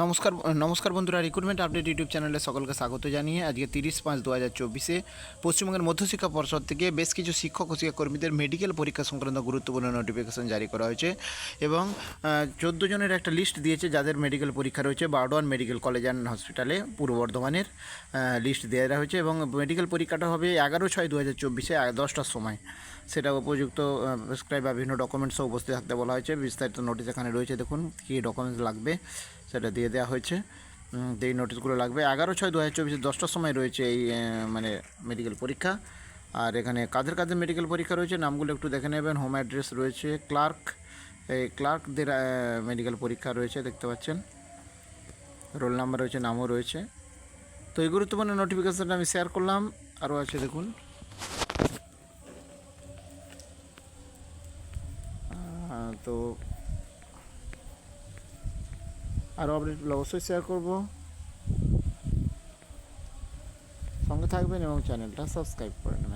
নমস্কার নমস্কার বন্ধুরা রিক্রুটমেন্ট আপডেট ইউটিউব চ্যানেলে সকলকে স্বাগত জানিয়ে আজকে তিরিশ পাঁচ দু হাজার চব্বিশে পশ্চিমবঙ্গের মধ্যশিক্ষা পর্ষদ থেকে বেশ কিছু শিক্ষক ও শিক্ষাকর্মীদের মেডিকেল পরীক্ষা সংক্রান্ত গুরুত্বপূর্ণ নোটিফিকেশন জারি করা হয়েছে এবং চোদ্দ জনের একটা লিস্ট দিয়েছে যাদের মেডিকেল পরীক্ষা রয়েছে বারডোয়ান মেডিকেল কলেজ অ্যান্ড হসপিটালে পূর্ব বর্ধমানের লিস্ট দেওয়া হয়েছে এবং মেডিকেল পরীক্ষাটা হবে এগারো ছয় দু হাজার চব্বিশে দশটার সময়। সেটা উপযুক্ত প্রেসক্রাইব বা বিভিন্ন ডকুমেন্টসও উপস্থিত থাকতে বলা হয়েছে। বিস্তারিত নোটিশ এখানে রয়েছে, দেখুন কী ডকুমেন্টস লাগবে। সেটা দিয়ে দেওয়া হয়েছে। এই নোটিশগুলো লাগবে। এগারো ছয় দু হাজার চব্বিশে দশটার সময় রয়েছে এই মানে মেডিকেল পরীক্ষা। আর এখানে কাদের কাদের মেডিকেল পরীক্ষা রয়েছে নামগুলো একটু দেখে নেবেন। হোম অ্যাড্রেস রয়েছে ক্লার্ক এই ক্লার্কদের মেডিকেল পরীক্ষা রয়েছে, দেখতে পাচ্ছেন। রোল নাম্বার রয়েছে, নামও রয়েছে। তো এই গুরুত্বপূর্ণ নোটিফিকেশনটা আমি শেয়ার করলাম। আরও আছে, দেখুন। তো আরও আপডেটগুলো অবশ্যই শেয়ার করব। সঙ্গে থাকবেন এবং চ্যানেলটা সাবস্ক্রাইব করে নেবেন।